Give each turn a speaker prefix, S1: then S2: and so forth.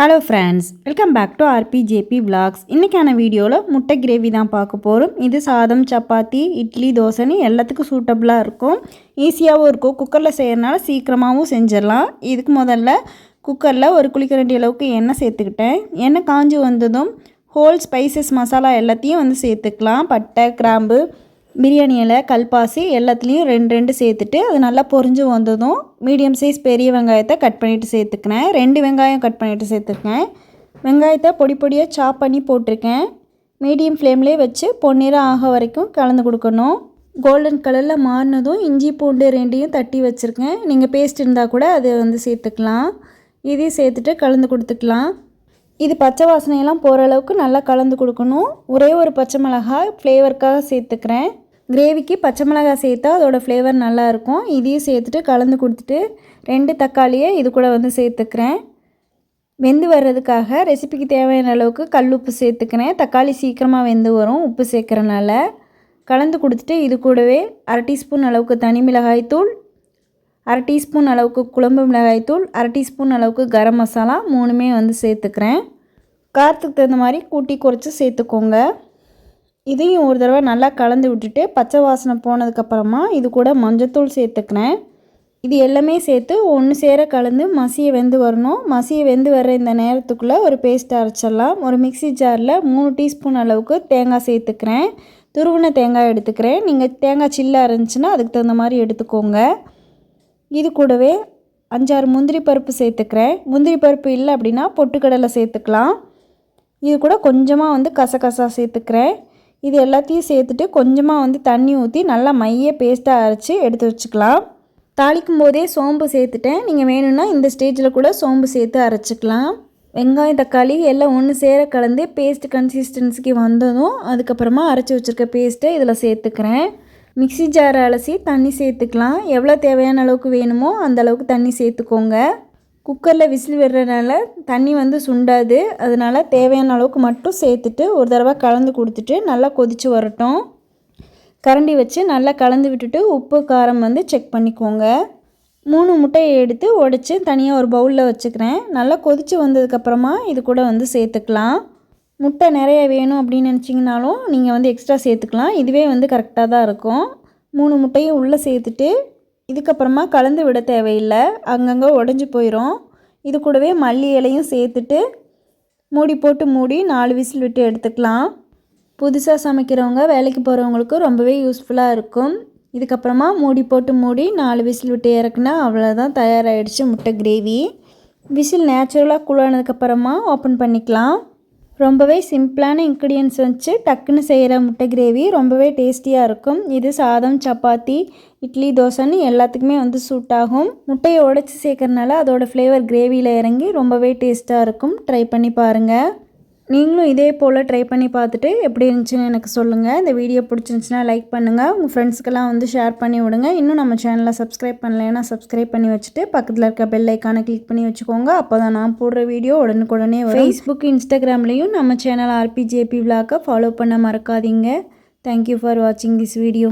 S1: Hello friends welcome back to RPJP vlogs இன்றைக்கான வீடியோவில் முட்டை கிரேவி தான் பார்க்க போகிறோம் இது சாதம் சப்பாத்தி இட்லி தோசைன்னு எல்லாத்துக்கும் சூட்டபுளாக இருக்கும். ஈஸியாகவும் இருக்கும். குக்கரில் செய்கிறனால சீக்கிரமாகவும் செஞ்சிடலாம். இதுக்கு முதல்ல குக்கரில் ஒரு குளிக்கரண்டி அளவுக்கு எண்ணெய் சேர்த்துக்கிட்டேன். எண்ணெய் காஞ்சி வந்ததும் ஹோல் ஸ்பைசஸ் மசாலா எல்லாத்தையும் வந்து சேர்த்துக்கலாம். பட்டை கிராம்பு பிரியாணி இலை கல்பாசி எல்லாத்துலேயும் ரெண்டு ரெண்டு சேர்த்துட்டு அது நல்லா பொரிஞ்சு வந்ததும் மீடியம் சைஸ் பெரிய வெங்காயத்தை கட் பண்ணிவிட்டு சேர்த்துக்கினேன் ரெண்டு வெங்காயம் கட் பண்ணிவிட்டு சேர்த்துருக்கேன் வெங்காயத்தை பொடி பொடியாக சாப் பண்ணி போட்டிருக்கேன். மீடியம் ஃப்ளேம்லேயே வச்சு பொன்னிறம் ஆக வரைக்கும் கலந்து கொடுக்கணும். கோல்டன் கலரில் மாறினதும் இஞ்சி பூண்டு ரெண்டையும் தட்டி வச்சுருக்கேன். நீங்கள் பேஸ்ட் இருந்தால் கூட அதை வந்து சேர்த்துக்கலாம். இதையும் சேர்த்துட்டு கலந்து கொடுத்துக்கலாம். இது பச்சை வாசனையெல்லாம் போகிற அளவுக்கு நல்லா கலந்து கொடுக்கணும். ஒரே ஒரு பச்சை மிளகாய் ஃப்ளேவருக்காக சேர்த்துக்கிறேன். கிரேவிக்கு பச்சை மிளகாய் சேர்த்தா அதோடய ஃப்ளேவர் நல்லாயிருக்கும். இதையும் சேர்த்துட்டு கலந்து கொடுத்துட்டு ரெண்டு தக்காளியை இது கூட வந்து சேர்த்துக்கிறேன். வெந்து வர்றதுக்காக ரெசிபிக்கு தேவையான அளவுக்கு கல் உப்பு சேர்த்துக்கிறேன். தக்காளி சீக்கிரமாக வெந்து வரும் உப்பு சேர்க்குறனால. கலந்து கொடுத்துட்டு இது கூடவே அரை டீஸ்பூன் அளவுக்கு தனி மிளகாய் தூள் அரை டீஸ்பூன் அளவுக்கு குழம்பு மிளகாய் தூள் அரை டீஸ்பூன் அளவுக்கு கரம் மசாலா மூணுமே வந்து சேர்த்துக்கிறேன். காரத்துக்கு தகுந்த மாதிரி கூட்டி குறைச்சி சேர்த்துக்கோங்க. இதையும் ஒரு தடவை நல்லா கலந்து விட்டுட்டு பச்சை வாசனை போனதுக்கப்புறமா இது கூட மஞ்சத்தூள் சேர்த்துக்கினேன். இது எல்லாமே சேர்த்து ஒன்று சேர கலந்து மசியை வெந்து வரணும். மசியை வெந்து வர்ற இந்த நேரத்துக்குள்ளே ஒரு பேஸ்ட் அரைச்சிடலாம். ஒரு மிக்சி ஜாரில் மூணு டீஸ்பூன் அளவுக்கு தேங்காய் சேர்த்துக்கிறேன். துருவின தேங்காய் எடுத்துக்கிறேன். நீங்கள் தேங்காய் சில்லாக இருந்துச்சுன்னா அதுக்கு தகுந்த மாதிரி எடுத்துக்கோங்க. இது கூடவே அஞ்சாறு முந்திரி பருப்பு சேர்த்துக்கிறேன். முந்திரி பருப்பு இல்லை அப்படின்னா பொட்டுக்கடலை சேர்த்துக்கலாம். இது கூட கொஞ்சமாக வந்து கசகசா சேர்த்துக்கிறேன். இது எல்லாத்தையும் சேர்த்துட்டு கொஞ்சமாக வந்து தண்ணி ஊற்றி நல்லா மைய பேஸ்ட்டாக அரைச்சி எடுத்து வச்சுக்கலாம். தாளிக்கும் போதே சோம்பு சேர்த்துட்டேன். நீங்கள் வேணும்னா இந்த ஸ்டேஜில் கூட சோம்பு சேர்த்து அரைச்சிக்கலாம். வெங்காயம் தக்காளி எல்லாம் ஒன்று சேர கலந்து பேஸ்ட் கன்சிஸ்டன்சிக்கு வந்ததும் அதுக்கப்புறமா அரைச்சி வச்சுருக்க பேஸ்ட்டை இதில் சேர்த்துக்கிறேன். மிக்சி ஜார் அலசி தண்ணி சேர்த்துக்கலாம். எவ்வளோ தேவையான அளவுக்கு வேணுமோ அந்த அளவுக்கு தண்ணி சேர்த்துக்கோங்க. குக்கரில் விசில் விடுறதுனால தண்ணி வந்து சுண்டாது. அதனால் தேவையான அளவுக்கு மட்டும் சேர்த்துட்டு ஒரு தடவை கலந்து கொடுத்துட்டு நல்லா கொதித்து வரட்டும். கரண்டி வச்சு நல்லா கலந்து விட்டுட்டு உப்பு காரம் வந்து செக் பண்ணிக்கோங்க. மூணு முட்டையை எடுத்து உடச்சி தனியாக ஒரு பவுலில் வச்சுக்கிறேன். நல்லா கொதித்து வந்ததுக்கப்புறமா இது கூட வந்து சேர்த்துக்கலாம். முட்டை நிறைய வேணும் அப்படின்னு நினச்சிங்கனாலும் நீங்கள் வந்து எக்ஸ்ட்ரா சேர்த்துக்கலாம். இதுவே வந்து கரெக்டாக தான் இருக்கும். மூணு முட்டையும் உள்ளே சேர்த்துட்டு இதுக்கப்புறமா கலந்து விட தேவையில்லை. அங்கங்கே உடஞ்சி போயிடும் இது கூடவே மல்லி இலையும் சேர்த்துட்டு மூடி போட்டு மூடி நாலு விசில் விட்டு எடுத்துக்கலாம். புதுசாக சமைக்கிறவங்க வேலைக்கு போகிறவங்களுக்கு ரொம்பவே யூஸ்ஃபுல்லாக இருக்கும். இதுக்கப்புறமா மூடி போட்டு மூடி நாலு விசில் விட்டு இறக்குனா அவ்வளோதான் தயாராகிடுச்சு முட்டை கிரேவி விசில் நேச்சுரலாக கூலானதுக்கப்புறமா ஓப்பன் பண்ணிக்கலாம். ரொம்பவே சிம்பிளான இன்க்ரீடியன்ஸ் வச்சு டக்குன்னு செய்கிற முட்டை கிரேவி ரொம்பவே டேஸ்டியாக இருக்கும். இது சாதம் சப்பாத்தி இட்லி தோசைன்னு எல்லாத்துக்குமே வந்து சூட் ஆகும். முட்டையை உடச்சி சேர்க்கறனால அதோடய ஃப்ளேவர் கிரேவியில் இறங்கி ரொம்பவே டேஸ்ட்டாக இருக்கும். ட்ரை பண்ணி பாருங்கள் நீங்களும் இதே போல் ட்ரை பண்ணி பார்த்துட்டு எப்படி இருந்துச்சுன்னு எனக்கு சொல்லுங்கள் இந்த வீடியோ பிடிச்சிருந்துச்சின்னா லைக் பண்ணுங்கள் உங்கள் ஃப்ரெண்ட்ஸ்க்கெல்லாம் வந்து ஷேர் பண்ணி விடுங்க. இன்னும் நம்ம சேனலை சப்ஸ்கிரைப் பண்ணலைன்னா சப்ஸ்கிரைப் பண்ணி வச்சுட்டு பக்கத்தில் இருக்க பெல் ஐக்கானை கிளிக் பண்ணி வச்சுக்கோங்க. அப்போ தான் நான் போடுற வீடியோ உடனுக்குடனே ஃபேஸ்புக் இன்ஸ்டாகிராம்லேயும் நம்ம சேனல் ஆர்பிஜேபி விளாக்கை ஃபாலோ பண்ண மறக்காதீங்க. தேங்க்யூ ஃபார் வாட்சிங் திஸ் வீடியோ